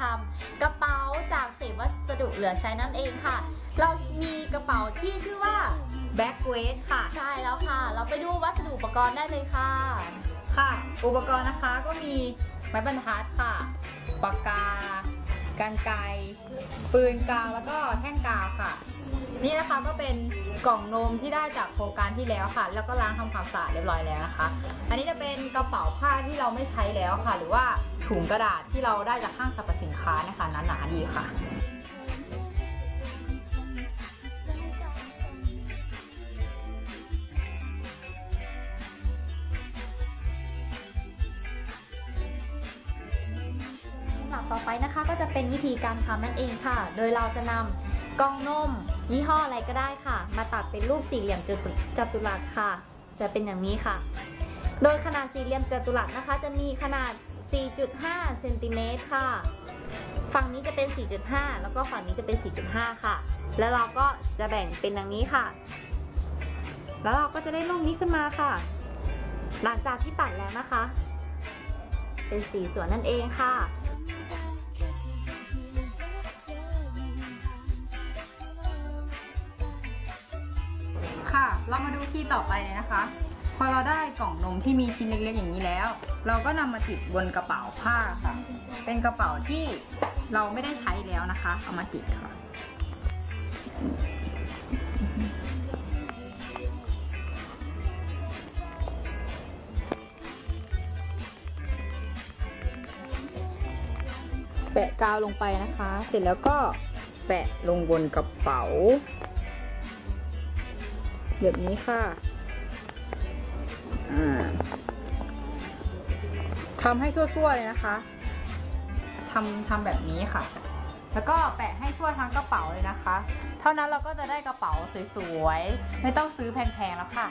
ทำกระเป๋าจากเศษวัสดุเหลือใช้นั่นเองค่ะ เรามีกระเป๋าที่ชื่อว่าแบ็กเวสค่ะ ใช่แล้วค่ะ เราไปดูวัสดุอุปกรณ์ได้เลยค่ะ ค่ะ อุปกรณ์นะคะก็มีไม้บรรทัดค่ะ ปากกา กันไกรปืนกาวแล้วก็แท่งกาวค่ะ นี่นะคะก็เป็น กล่องนมที่ได้จากโครงการที่แล้วค่ะ แล้วก็ล้างทำความสะอาดเรียบร้อยแล้วนะคะ อันนี้จะเป็นกระเป๋าผ้าที่เราไม่ใช้แล้วค่ะ หรือว่าถุงกระดาษที่เราได้จากห้างสรรพสินค้านะคะหนาๆดีค่ะต่อไปนะคะก็จะเป็นวิธีการทำนั่นเองค่ะ โดยเราจะนำ กล่องนมยี่ห้ออะไรก็ได้ค่ะ มาตัดเป็นรูปสี่เหลี่ยมจัตุรัสค่ะ จะเป็นอย่างนี้ค่ะ โดยขนาดสี่เหลี่ยมจัตุรัสนะคะ จะมีขนาด 4.5เซนติเมตรค่ะ ฝั่งนี้จะเป็น 4.5 แล้วก็ฝั่งนี้จะเป็น 4.5 ค่ะ แล้วเราก็จะแบ่งเป็นอย่างนี้ค่ะ แล้วเราก็จะได้รูปนี้ขึ้นมาค่ะ หลังจากที่ตัดแล้วนะคะ เป็นสีส่วนนั่นเองค่ะ เรามาดูที่ต่อไปเลยนะคะ พอเราได้กล่องนมที่มีชิ้นเล็กๆอย่างนี้แล้ว เราก็นำมาติดบนกระเป๋าผ้าค่ะ เป็นกระเป๋าที่เราไม่ได้ใช้แล้วนะคะ เอามาติดค่ะ แปะกาวลงไปนะคะ เสร็จแล้วก็แปะลงบนกระเป๋า แบบนี้ค่ะอ่าทำให้ทั่วๆเลยนะคะทำทำแบบนี้ค่ะ แล้วก็แปะให้ทั่วทั้งกระเป๋าเลยนะคะ เท่านั้นเราก็จะได้กระเป๋าสวยๆ ไม่ต้องซื้อแพงๆแล้วค่ะ